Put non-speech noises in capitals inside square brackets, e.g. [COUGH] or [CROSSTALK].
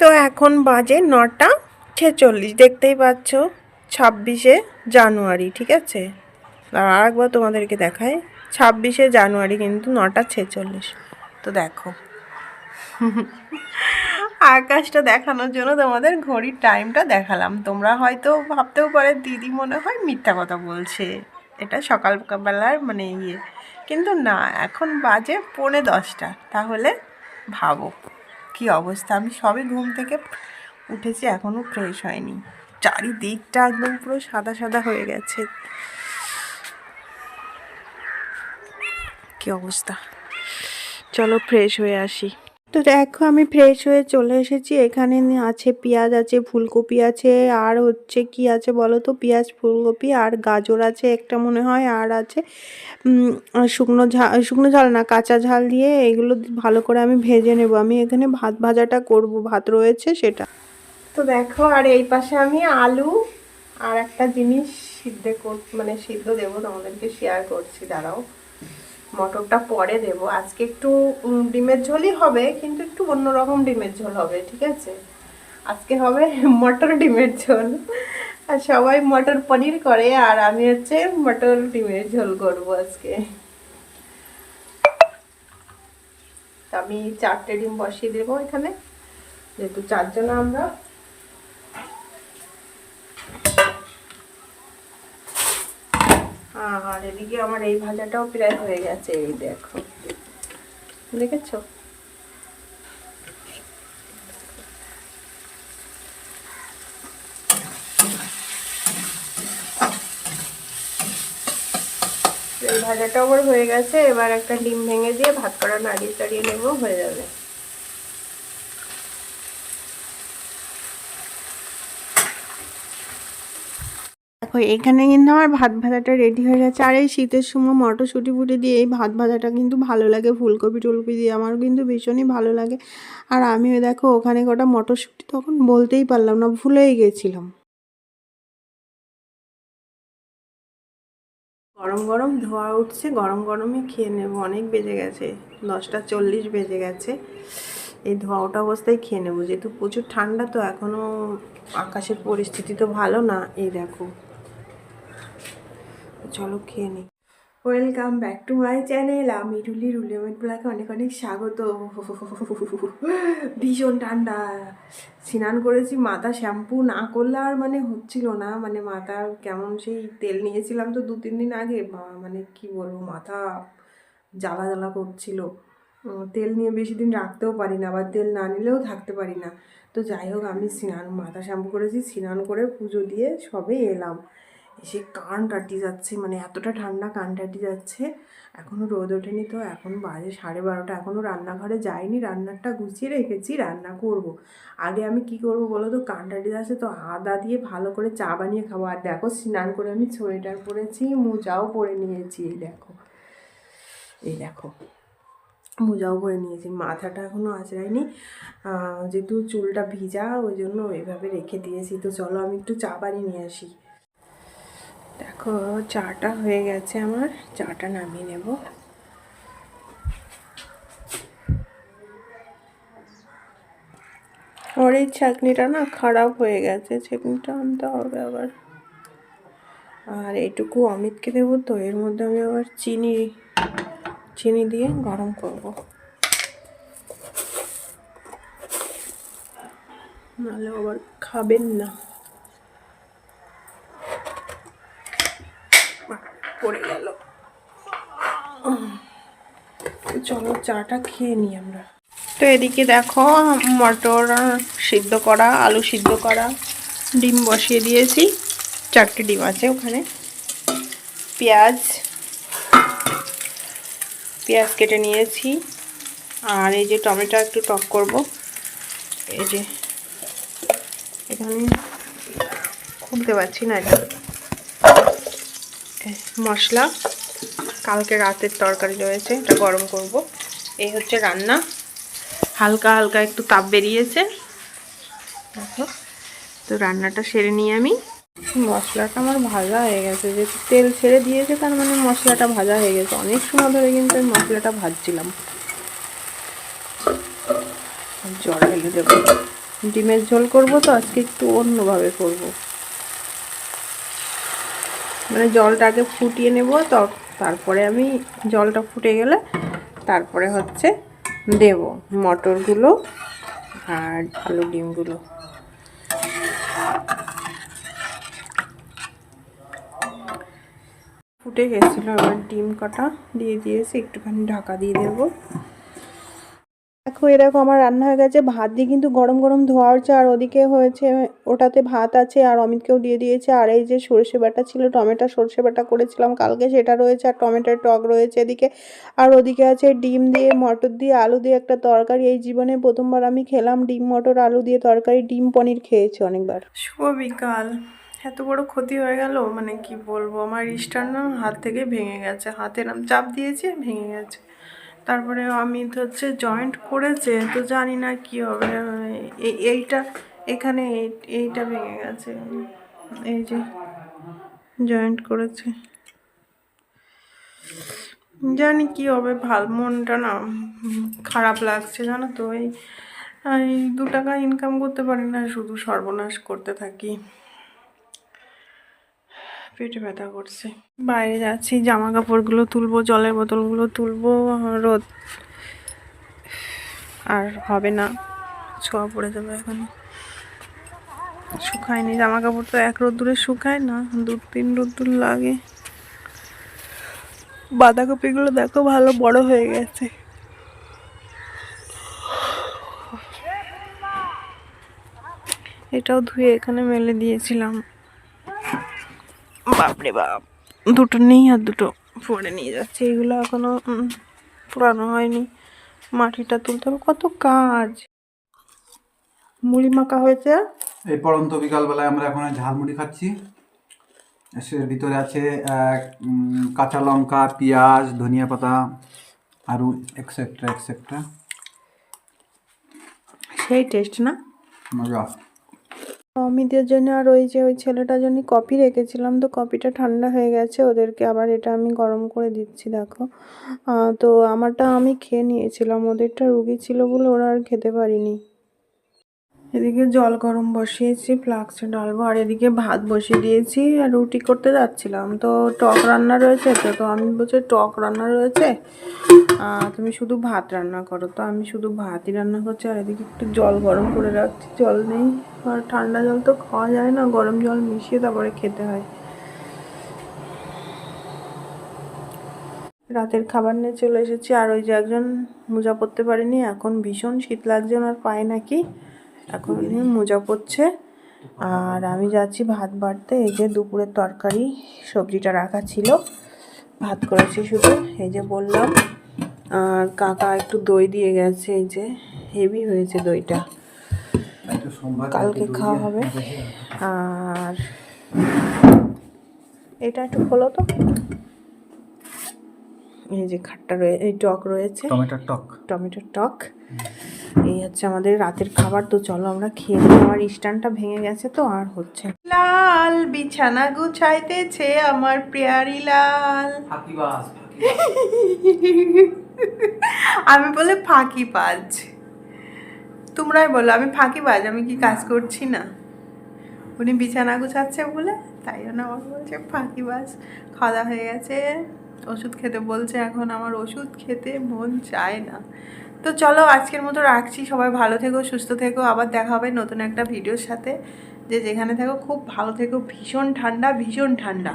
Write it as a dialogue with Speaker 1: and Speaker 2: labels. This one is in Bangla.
Speaker 1: তো এখন বাজে নটা ছেচল্লিশ, দেখতেই পাচ্ছ ছাব্বিশে জানুয়ারি, ঠিক আছে? আর আরেকবার তোমাদেরকে দেখায় ছাব্বিশে জানুয়ারি কিন্তু নটা ছেচল্লিশ। তো দেখো, আকাশটা দেখানোর জন্য তোমাদের ঘড়ির টাইমটা দেখালাম। তোমরা হয়তো ভাবতেও পারে দিদি মনে হয় মিথ্যা কথা বলছে। এটা সকালবেলার মানে ইয়ে। কিন্তু না, এখন বাজে পৌনে দশটা। তাহলে ভাবো। কি অবস্থা? আমি সবে ঘুম থেকে উঠেছি এখনও ফ্রেশ হয়নি। চারিদিকটা একদম পুরো সাদা সাদা হয়ে গেছে। কি অবস্থা? চলো ফ্রেশ হয়ে আসি। তো দেখো, আমি ফ্রেশ হয়ে চলে এসেছি। এখানে আছে পেঁয়াজ আছে, ফুলকপি আছে, আর হচ্ছে কি আছে বলো তো? পেঁয়াজ, ফুলকপি আর গাজর আছে একটা মনে হয়, আর আছে শুকনো ঝাল শুকনো ঝাল না, কাঁচা ঝাল দিয়ে এগুলো ভালো করে আমি ভেজে নেব। আমি এখানে ভাত ভাজাটা করব, ভাত রয়েছে সেটা। তো দেখো, আর এই পাশে আমি আলু আর একটা জিনিস সিদ্ধ মানে সিদ্ধ দেবো, তোমাদেরকে শেয়ার করছি, দাঁড়াও। মটরটা পরে দেব। আজকে একটু ডিমের ঝোলই হবে, কিন্তু একটু অন্যরকম ডিমের ঝোল হবে, ঠিক আছে? আজকে হবে [LAUGHS] মটর ডিমের ঝোল। আর সবাই মটর পনির করে, আর আমি হচ্ছে মটর ডিমের ঝোল করব আজকে। আমি চারটে ডিম বসিয়ে দেবো এখানে। যেহেতু চারজন আমরা। আর এদিকে আমার এই ভাজাটাও প্রায় হয়ে গেছে, এই দেখো। দেখেছ? এই ভাজাটাও আমার হয়ে গেছে, এবার একটা ডিম ভেঙে দিয়ে ভাত করা নাড়িয়ে চাড়িয়ে নেব, হয়ে যাবে। দেখো, এখানে কিন্তু আমার ভাত ভাজাটা রেডি হয়ে গেছে। আর এই শীতের সময় মটরশুঁটি ফুটি দিয়ে এই ভাত ভাজাটা কিন্তু ভালো লাগে। ফুলকপি টুলকপি দিয়ে আমার কিন্তু ভীষণই ভালো লাগে। আর আমিও দেখো, ওখানে কটা মটরশুঁটি তখন বলতেই পারলাম না, ভুলেই গেছিলাম। গরম গরম ধোয়া উঠছে, গরম গরমই খেয়ে নেব। অনেক বেজে গেছে, দশটা চল্লিশ বেজে গেছে। এই ধোয়া ওঠা অবস্থায় খেয়ে নেব। যেহেতু প্রচুর ঠান্ডা, তো এখনও আকাশের পরিস্থিতি তো ভালো না। এই দেখো। চলো খেয়ে নিই welcome back to my channel আমি রুলি রুলি ব্লাকে অনেক অনেক স্বাগত। ভীষণ ঠান্ডা। স্নান করেছি, মাথা শ্যাম্পু না করলে আর মানে হচ্ছিল না। মানে মাথা কেমন সেই তেল নিয়েছিলাম তো দু, তিন দিন আগে। মানে কি বলব, মাথা জ্বালা জ্বালা করছিল। তেল নিয়ে বেশি দিন রাখতেও পারি না। আবার তেল না নিলেও থাকতে পারি না। তো যাই হোক, আমি স্নান, মাথা শ্যাম্পু করেছি, স্নান করে পুজো দিয়ে সবে এলাম। এসে কান টাটি যাচ্ছে মানে এতটা ঠান্ডা কান টাটি যাচ্ছে এখনও রোদ ওঠেনি তো, এখন বাজে সাড়ে বারোটা এখনও রান্নাঘরে যাইনি রান্নাটা গুছিয়ে রেখেছি, রান্না করব। আগে আমি কি করব বলো তো, কান টাটি যাচ্ছে তো, আদা দিয়ে ভালো করে চা বানিয়ে খাব, আর দেখো স্নান করে আমি সোয়েটার পরেছি, মোজাও পরে নিয়েছি, এই দেখো এই দেখো, মোজাও পরে নিয়েছি, মাথাটা এখনও আঁচড়াইনি যেহেতু চুলটা ভিজা, ওই জন্য ওইভাবে রেখে দিয়েছি, তো চলো আমি একটু চা বানিয়ে নিয়ে আসি দেখো, চাটা হয়ে গেছে আমার। চাটা নামিয়ে নেব। ওর এই চাটনিটা না খারাপ হয়ে গেছে, চাটনিটা আনতে হবে আবার। আর এইটুকু অমিতকে দেবো, তো এর মধ্যে আমি আবার চিনি চিনি দিয়ে গরম করব। নাহলে আবার খাবেন না। পড়ে গেল। চলো চাটা খেয়ে নিই আমরা। তো এদিকে দেখো, মটর সিদ্ধ করা, আলু সিদ্ধ করা, ডিম বসিয়ে দিয়েছি। চারটে ডিম আছে ওখানে। পেঁয়াজ পেঁয়াজ কেটে নিয়েছি। আর এই যে টমেটো একটু টক করব। এই যে, এখানে খুলতে পারছি না। এটা মশলা কালকে রাতের তরকারি রয়েছে, এটা গরম করব। এই হচ্ছে রান্না। হালকা হালকা একটু তাপ বেরিয়েছে। তো রান্নাটা সেরে নিয়ে আমি। মশলাটা আমার ভাজা হয়ে গেছে, যেহেতু তেল ছেড়ে দিয়েছে, তার মানে মশলাটা ভাজা হয়ে গেছে। অনেক সময় ধরে কিন্তু আমি মশলাটা ভাজছিলাম। জল ঢেলে দেবো। ডিমের ঝোল করব তো, আজকে একটু অন্যভাবে করব। মানে জলটা আগে ফুটিয়ে নেব তারপরে আমি জলটা ফুটে গেলে তারপরে হচ্ছে দেব মটরগুলো আর আলু ডিমগুলো। ফুটে গেছিল, এবার ডিম কটা দিয়ে দিয়েছি, একটুখানি ঢাকা দিয়ে দেবো। দেখো, এরকম আমার রান্না হয়ে গেছে। ভাত দিয়ে কিন্তু গরম গরম ধোয়া হচ্ছে, আর ওদিকে হয়েছে, ওটাতে ভাত আছে, আর অমিতকেও দিয়ে দিয়েছে। আর এই যে সর্ষে বাটা ছিল, টমেটো সর্ষে বাটা করেছিলাম। কালকে সেটা রয়েছে, আর টমেটোর টক রয়েছে এদিকে। আর ওদিকে আছে ডিম দিয়ে, মটর দিয়ে, আলু দিয়ে একটা তরকারি। এই জীবনে প্রথমবার আমি খেলাম ডিম, মটর, আলু দিয়ে তরকারি। ডিম, পনির খেয়েছি অনেকবার। শুভ বিকাল। এত বড় ক্ষতি হয়ে গেল? মানে কি বলব? আমার স্টার না হাত থেকে ভেঙে গেছে। হাতে নাম চাপ দিয়েছে ভেঙে গেছে। তারপরে আমি হচ্ছে জয়েন্ট করেছে, তো জানি না কি হবে। এই এইটা, এখানে এই- এইটা ভেঙে গেছে। এই যে জয়েন্ট করেছে। জানি কি হবে, ভালো, মনটা না খারাপ লাগছে, জানো তো? এই দু টাকা ইনকাম করতে পারি না, শুধু সর্বনাশ করতে থাকি। পেটে ব্যথা করছে। বাইরে যাচ্ছি জামা কাপড়গুলো তুলবো, জলের বোতলগুলো তুলবো, রোদ। আর হবে না, ছোঁয়া পড়ে যাবে এখন শুকায়নি জামা কাপড় তো এক রোদ্দুরে শুকায় না, দু তিন রোদ্দুর লাগে। বাঁধাকপিগুলো দেখো ভালো বড় হয়ে গেছে। এটাও ধুয়ে এখানে মেলে দিয়েছিলাম। বাপরে বাপ। দুটো নেই আর দুটো পরে নিয়ে যাচ্ছে। এগুলো এখনও উম, পুরানো হয়নি। মাটিটা তুলতে হবে। কত কাজ। মুড়ি মাখা হয়েছে?
Speaker 2: এই পড়ন্ত বিকালবেলায় আমরা এখন ঝালমুড়ি খাচ্ছি। এর ভিতরে আছে কাঁচা লঙ্কা পেঁয়াজ ধনিয়া পাতা আরও এক্সেট্রা এক্সেট্রা
Speaker 1: সেই টেস্ট না?
Speaker 2: মজা।
Speaker 1: অমিতের জন্য আর ওই যে ওই ছেলেটার জন্য কপি রেখেছিলাম, তো কপিটা ঠান্ডা হয়ে গেছে, ওদেরকে আবার এটা আমি গরম করে দিচ্ছি, দেখো। তো আমারটা আমি খেয়ে নিয়েছিলাম, ওদেরটা রুগী ছিল বলে ওরা আর খেতে পারিনি। এদিকে জল গরম বসিয়েছি, ফ্লাক্সে ডালবো আর এদিকে ভাত বসিয়ে দিয়েছি আর রুটি করতে যাচ্ছিলাম। তো টক রান্না রয়েছে তো তো আমি বলছি টক রান্না রয়েছে? তুমি শুধু ভাত রান্না করো। তো আমি শুধু ভাতই রান্না করছি আর এদিকে একটু জল গরম করে রাখছি, জল নেই। আর ঠান্ডা জল তো খাওয়া যায় না, গরম জল মিশিয়ে তারপরে খেতে হয়। রাতের খাবার নিয়ে চলে এসেছি, আর ওই যে একজন মোজা পরতে পারিনি, এখন ভীষণ শীত লাগছে, ওনার পায়ে নাকি এখন মোজা পড়ছে আর আমি যাচ্ছি ভাত বাড়তে। এই যে দুপুরের তরকারি সবজিটা রাখা ছিল। ভাত করেছি শুধু। এই যে বললাম আর কাকা একটু দই দিয়ে গেছে। এই যে হেভি হয়েছে দইটা। কালকে খাওয়া হবে। আর এটা একটু খোলো তো। এই যে খাট্টা রয়ে এই টক রয়েছে।
Speaker 2: টমেটোর টক।
Speaker 1: টমেটোর টক। এই হচ্ছে আমাদের রাতের খাবার। তো চলো আমরা খেয়ে নিই। আমার স্ট্যান্ডটা ভেঙে গেছে তো আর হচ্ছে না। লাল বিছানা গুছাইতেছে আমার প্রিয়ারি লাল। [LAUGHS] আমি বলে ফাঁকি বাজ। তোমরাই বলো আমি ফাঁকি বাজ আমি কি কাজ করছি না? উনি বিছানা গুছাচ্ছে বলে তাই জন্য আমাকে বলছে ফাঁকি বাজ। খাওয়া দাওয়া হয়ে গেছে ওষুধ খেতে বলছে। এখন আমার ওষুধ খেতে মন চায় না। তো চলো আজকের মতো রাখছি। সবাই ভালো থেকো, সুস্থ থেকো। আবার দেখা হবে নতুন একটা ভিডিওর সাথে। যে যেখানে থাকো, খুব ভালো থেকো। ভীষণ ঠান্ডা ভীষণ ঠান্ডা।